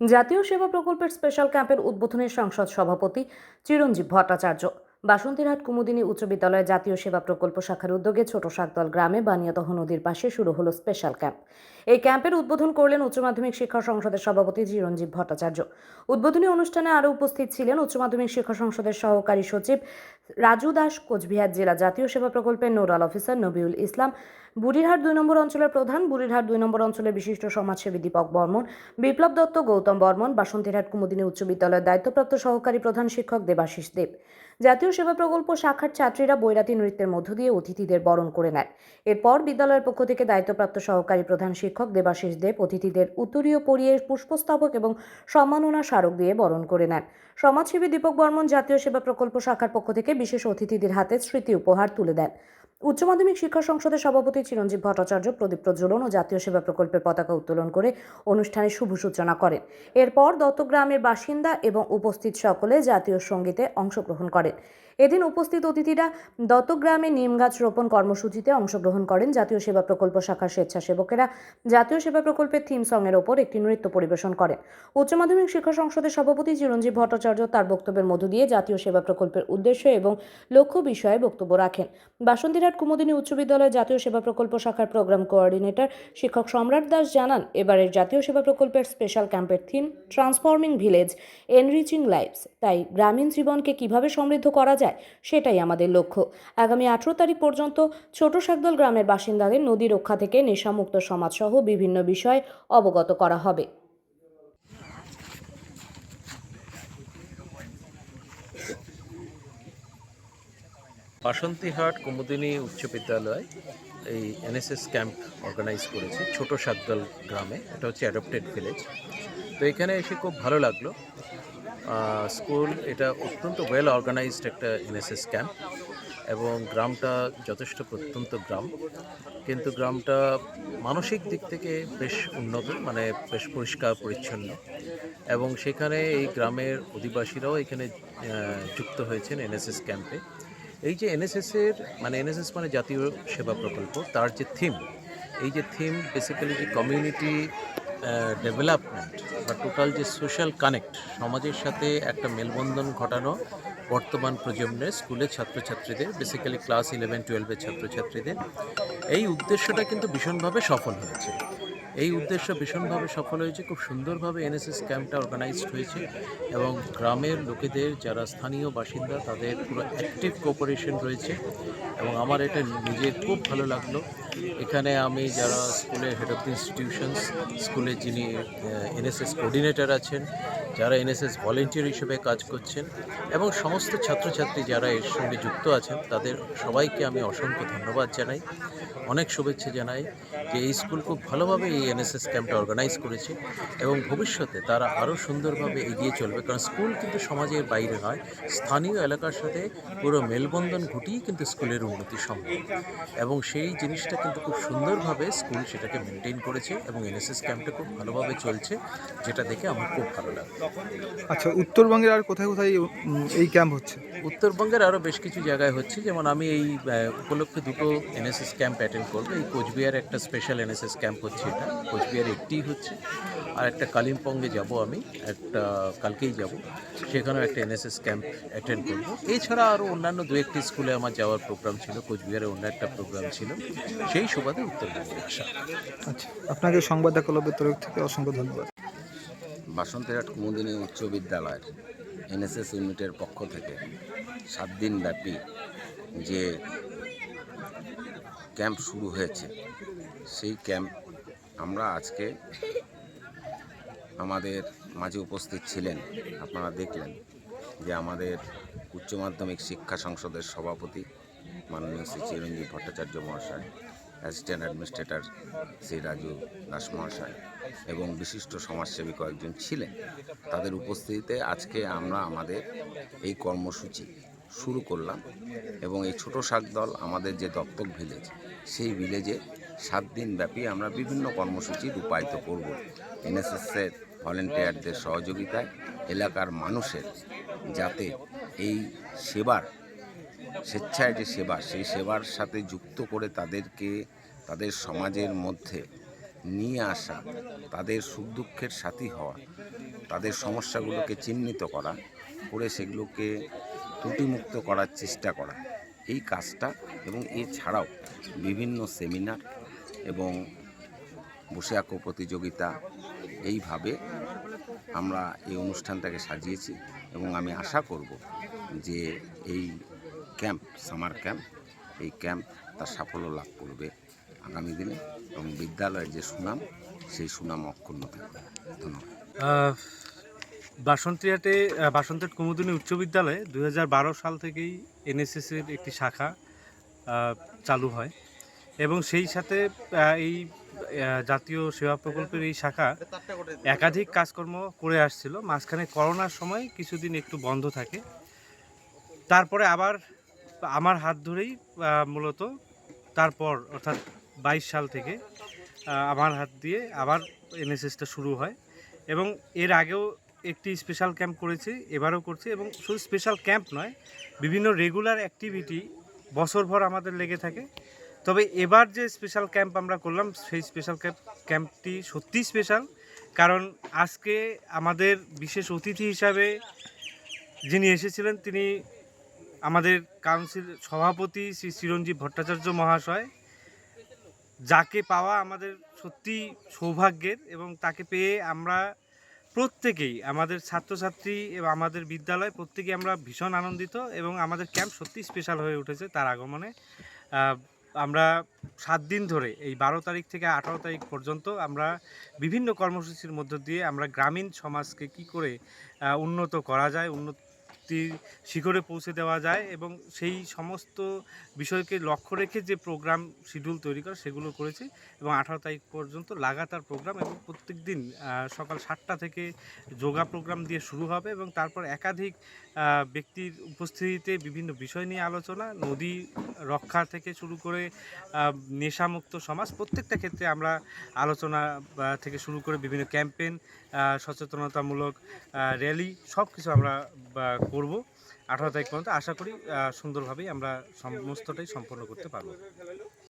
জাতীয় সেবা প্রকল্পের স্পেশাল ক্যাম্পের উদ্বোধনের সংসদ সভাপতি চিরঞ্জীব ভট্টাচার্য। বাসন্তীরহাট কুমুদিনী উচ্চ বিদ্যালয়ে জাতীয় সেবা প্রকল্প শাখার উদ্যোগে ছোট শাকদল গ্রামে বানিয়াদহ নদীর পাশে শুরু হলো স্পেশাল ক্যাম্প। এই ক্যাম্পের উদ্বোধন করলেন উচ্চ মাধ্যমিক শিক্ষা সংসদের সভাপতি চিরঞ্জীব ভট্টাচার্য। উদ্বোধনী অনুষ্ঠানে আরও উপস্থিত ছিলেন উচ্চ মাধ্যমিক শিক্ষা সংসদের সহকারী সচিব রাজু দাস, কোচবিহার জেলা জাতীয় সেবা প্রকল্পের নোডাল অফিসার নবিউল ইসলাম, বুড়িরহাট দুই নম্বর অঞ্চলের প্রধান, বুড়িরহাট দুই নম্বর অঞ্চলের বিশিষ্ট সমাজসেবী দীপক বর্মন, বিপ্লব দত্ত, গৌতম বর্মন, বাসন্তীরহাট কুমুদিনী উচ্চ বিদ্যালয়ের দায়িত্বপ্রাপ্ত সহকারী প্রধান শিক্ষক দেবাশিস দেব। জাতীয় সেবা প্রকল্প শাখার ছাত্রীরা বৈরাতি নৃত্যের মধ্য দিয়ে অতিথিদের বরণ করে নেন। এরপর বিদ্যালয়ের পক্ষ থেকে দায়িত্বপ্রাপ্ত সহকারী প্রধান শিক্ষক দেবাশিস দেব অতিথিদের উত্তরীয় পরিয়ে পুষ্পস্তবক এবং সম্মাননা স্মারক দিয়ে বরণ করে নেন। সমাজসেবী দীপক বর্মন জাতীয় সেবা প্রকল্প শাখার পক্ষ থেকে বিশেষ অতিথিদের হাতে স্মৃতি উপহার তুলে দেন। উচ্চ মাধ্যমিক শিক্ষা সংসদের সভাপতি চিরঞ্জীব ভট্টাচার্য, প্রদীপ প্রজ্বলন ও জাতীয় সেবা প্রকল্পের পতাকা উত্তোলন করে অনুষ্ঠানের শুভ সূচনা করেন। এরপর দত্তগ্রামের বাসিন্দা এবং উপস্থিত সকলে জাতীয় সঙ্গীতে অংশগ্রহণ করেন। এদিন উপস্থিত অতিথিরা দত্তগ্রামে নিম গাছ রোপণ কর্মসূচিতে অংশগ্রহণ করেন। জাতীয় সেবা প্রকল্প শাখার স্বেচ্ছাসেবকেরা জাতীয় সেবা প্রকল্পের থিম সঙের ওপর একটি নৃত্য পরিবেশন করেন। উচ্চ মাধ্যমিক শিক্ষা সংসদের সভাপতি চিরঞ্জীব ভট্টাচার্য তার বক্তব্যের মধ্য দিয়ে জাতীয় সেবা প্রকল্পের উদ্দেশ্য এবং লক্ষ্য বিষয়ে বক্তব্য রাখেন। বাসন্তীরহাট কুমুদিনী উচ্চ বিদ্যালয়ের জাতীয় সেবা প্রকল্প শাখার প্রোগ্রাম কোঅর্ডিনেটর শিক্ষক সম্রাট দাস জানান, এবারের জাতীয় সেবা প্রকল্পের স্পেশাল ক্যাম্পের theme transforming village, enriching lives. তাই গ্রামীণ জীবনকে কীভাবে সমৃদ্ধ করা যায় সেটাই আমাদের লক্ষ্য। আগামী আঠেরো তারিখ পর্যন্ত ছোট শাকদল গ্রামের বাসিন্দাদের নদী রক্ষা থেকে নেশামুক্ত সমাজসহ বিভিন্ন বিষয় অবগত করা হবে। বাসন্তীহাট কুমুদিনী উচ্চ বিদ্যালয়, এই এনএসএস ক্যাম্প অর্গানাইজ করেছে ছোট সাতদল গ্রামে। এটা হচ্ছে অ্যাডপ্টেড ভিলেজ তো এখানে এসে খুব ভালো লাগল। স্কুল, এটা অত্যন্ত ওয়েল অর্গানাইজড একটা এনএসএস ক্যাম্প এবং গ্রামটা যথেষ্ট প্রত্যন্ত গ্রাম। কিন্তু গ্রামটা মানসিক দিক থেকে বেশ উন্নত মানে বেশ পরিষ্কার, পরিচ্ছন্ন। এবং সেখানে এই গ্রামের অধিবাসীরাও এখানে যুক্ত হয়েছেন এনএসএস ক্যাম্পে। এই যে এনএসএসের মানে এনএসএস মানে জাতীয় সেবা প্রকল্প, তার যে থিম এই যে থিম বেসিক্যালি যে কমিউনিটি ডেভেলপমেন্ট বা টোটাল যে সোশ্যাল কানেক্ট সমাজের সাথে একটা মেলবন্ধন ঘটানো বর্তমান প্রজন্মের স্কুলের ছাত্রছাত্রীদের বেসিক্যালি ক্লাস ইলেভেন টুয়েলভের ছাত্রছাত্রীদের, এই উদ্দেশ্যটা কিন্তু ভীষণভাবে সফল হয়েছে। এই উদ্দেশ্য ভীষণভাবে সফল হয়েছে। খুব সুন্দরভাবে এনএসএস ক্যাম্পটা অর্গানাইজড হয়েছে এবং গ্রামের লোকেদের, যারা স্থানীয় বাসিন্দা, তাদের পুরো অ্যাক্টিভ কোঅপারেশন রয়েছে এবং আমার এটা নিজের খুব ভালো লাগল। এখানে আমি যারা স্কুলের হেড অফ ইনস্টিটিউশনস স্কুলের যিনি এনএসএস কোঅর্ডিনেটর আছেন, যারা এনএসএস ভলেন্টিয়ার হিসেবে কাজ করছেন এবং সমস্ত ছাত্রছাত্রী যারা এর সঙ্গে যুক্ত আছেন, তাদের সবাইকে আমি অসংখ্য ধন্যবাদ জানাই। অনেক শুভেচ্ছা জানাই। যে এই স্কুল খুব ভালোভাবে এই এনএসএস ক্যাম্পটা অর্গানাইজ করেছে এবং ভবিষ্যতে তারা আরও সুন্দরভাবে এগিয়ে চলবে। কারণ স্কুল কিন্তু সমাজের বাইরে নয় স্থানীয় এলাকার সাথে পুরো মেলবন্ধন ঘটিয়েই কিন্তু স্কুলের উন্নতি সম্ভব। এবং সেই জিনিসটা কিন্তু খুব সুন্দরভাবে স্কুল সেটাকে মেনটেন করেছে এবং এনএসএস ক্যাম্পটা খুব ভালোভাবে চলছে যেটা দেখে আমার খুব ভালো লাগল আচ্ছা উত্তরবঙ্গের আর কোথায় কোথায় এই ক্যাম্প হচ্ছে? উত্তরবঙ্গের আরও বেশ কিছু জায়গায় হচ্ছে যেমন আমি এই উপলক্ষে দুটো এনএসএস ক্যাম্প অ্যাটেন্ড করব। এই কোচবিহার একটা স্পেশাল এনএসএস ক্যাম্প হচ্ছে এটা কোচবিহার একটিই হচ্ছে। আর একটা কালিম্পংয়ে যাব আমি একটা কালকেই যাব। সেখানেও একটা এনএসএস ক্যাম্প অ্যাটেন্ড করব। এছাড়া আরও অন্যান্য দু একটি স্কুলে আমার যাওয়ার প্রোগ্রাম ছিল কোচবিহারে অন্য একটা প্রোগ্রাম ছিল। সেই সুবাদে উত্তরবঙ্গে আসা আচ্ছা আপনাকে সংবাদ ক্লবের তরফ থেকে অসংখ্য ধন্যবাদ। বাসন্তীহাট কুমুদিনী উচ্চ বিদ্যালয়ের এনএসএস ইউনিটের পক্ষ থেকে সাত দিন ব্যাপী যে ক্যাম্প শুরু হয়েছে। সেই ক্যাম্প আমরা আজকে আমাদের মাঝে উপস্থিত ছিলেন। আপনারা দেখলেন যে আমাদের উচ্চ মাধ্যমিক শিক্ষা সংসদের সভাপতি মাননীয় শ্রী চিরঞ্জীব ভট্টাচার্য মহাশয়, অ্যাসিস্ট্যান্ট অ্যাডমিনিস্ট্রেটর শ্রী রাজু দাস মহাশয় এবং বিশিষ্ট সমাজসেবী কয়েকজন ছিলেন। তাদের উপস্থিতিতে আজকে আমরা আমাদের এই কর্মসূচি শুরু করলাম এবং এই ছোট শাক দল আমাদের যে দত্তক ভিলেজ সেই ভিলেজে সাত দিন ব্যাপী আমরা বিভিন্ন কর্মসূচি রূপায়িত করব। এনএসএসের ভলেন্টিয়ারদের সহযোগিতায় এলাকার মানুষের যাতে এই সেবার, স্বেচ্ছায় যে সেবা, সেই সেবার সাথে যুক্ত করে তাদেরকে, তাদের সমাজের মধ্যে নিয়ে আসা, তাদের সুখ দুঃখের সাথী হওয়া, তাদের সমস্যাগুলোকে চিহ্নিত করা, করে সেগুলোকে ত্রুটিমুক্ত করার চেষ্টা করা। এই কাজটা এবং এছাড়াও বিভিন্ন সেমিনার এবং বসে আঁকো প্রতিযোগিতা, এইভাবে আমরা এই অনুষ্ঠানটাকে সাজিয়েছি এবং আমি আশা করব যে এই ক্যাম্প, সামার ক্যাম্প, এই ক্যাম্প তার সাফল্য লাভ করবে আগামী দিনে এবং বিদ্যালয়ের যে সুনাম, সেই সুনাম অক্ষুণ্ণ থাকবে। ধন্যবাদ। আহ, বাসন্তীহাট কুমুদিনী উচ্চ বিদ্যালয়ে দু হাজার বারো সাল থেকেই এনএসএস এর একটি শাখা চালু হয়। এবং সেই সাথে এই জাতীয় সেবা প্রকল্পের এই শাখা একাধিক কাজকর্ম করে আসছিল। মাঝখানে করোনার সময় কিছুদিন একটু বন্ধ থাকে। তারপরে আবার আমার হাত ধরেই মূলত তারপর অর্থাৎ বাইশ সাল থেকে আমার হাত দিয়ে আবার এনএসএসটা শুরু হয়। এবং এর আগেও একটি স্পেশাল ক্যাম্প করেছি, এবারও করছি এবং শুধু স্পেশাল ক্যাম্প নয়, বিভিন্ন রেগুলার অ্যাক্টিভিটি বছরভর আমাদের লেগে থাকে। তবে এবার যে স্পেশাল ক্যাম্প আমরা করলাম, সেই স্পেশাল ক্যাম্প ক্যাম্পটি সত্যিই স্পেশাল কারণ আজকে আমাদের বিশেষ অতিথি হিসাবে যিনি এসেছিলেন, তিনি আমাদের কাউন্সিল সভাপতি শ্রী চিরঞ্জীব ভট্টাচার্য মহাশয়, যাকে পাওয়া আমাদের সত্যি সৌভাগ্যের এবং তাকে পেয়ে আমরা প্রত্যেকেই, আমাদের ছাত্রছাত্রী এবং আমাদের বিদ্যালয় প্রত্যেকেই আমরা ভীষণ আনন্দিত এবং আমাদের ক্যাম্প সত্যি স্পেশাল হয়ে উঠেছে তার আগমনে। আমরা সাত দিন ধরে, এই বারো তারিখ থেকে আঠারো তারিখ পর্যন্ত আমরা বিভিন্ন কর্মসূচির মধ্য দিয়ে আমরা গ্রামীণ সমাজকে কি করে উন্নত করা যায় উন্নতির শিখরে পৌঁছে দেওয়া যায় এবং সেই সমস্ত বিষয়কে লক্ষ্য রেখে যে প্রোগ্রাম শিডিউল তৈরি করা, সেগুলো করেছি এবং আঠারো তারিখ পর্যন্ত লাগাতার প্রোগ্রাম এবং প্রত্যেক দিন সকাল সাতটা থেকে যোগা প্রোগ্রাম দিয়ে শুরু হবে এবং তারপর একাধিক ব্যক্তির উপস্থিতিতে বিভিন্ন বিষয় নিয়ে আলোচনা, নদী রক্ষা থেকে শুরু করে নেশামুক্ত সমাজ, প্রত্যেকটা ক্ষেত্রে আমরা আলোচনা থেকে শুরু করে বিভিন্ন ক্যাম্পেইন সচেতনতামূলক র্যালি সব কিছু আমরা করব। আঠারো তারিখ পর্যন্ত আশা করি সুন্দরভাবেই আমরা সমস্তটাই সম্পন্ন করতে পারব।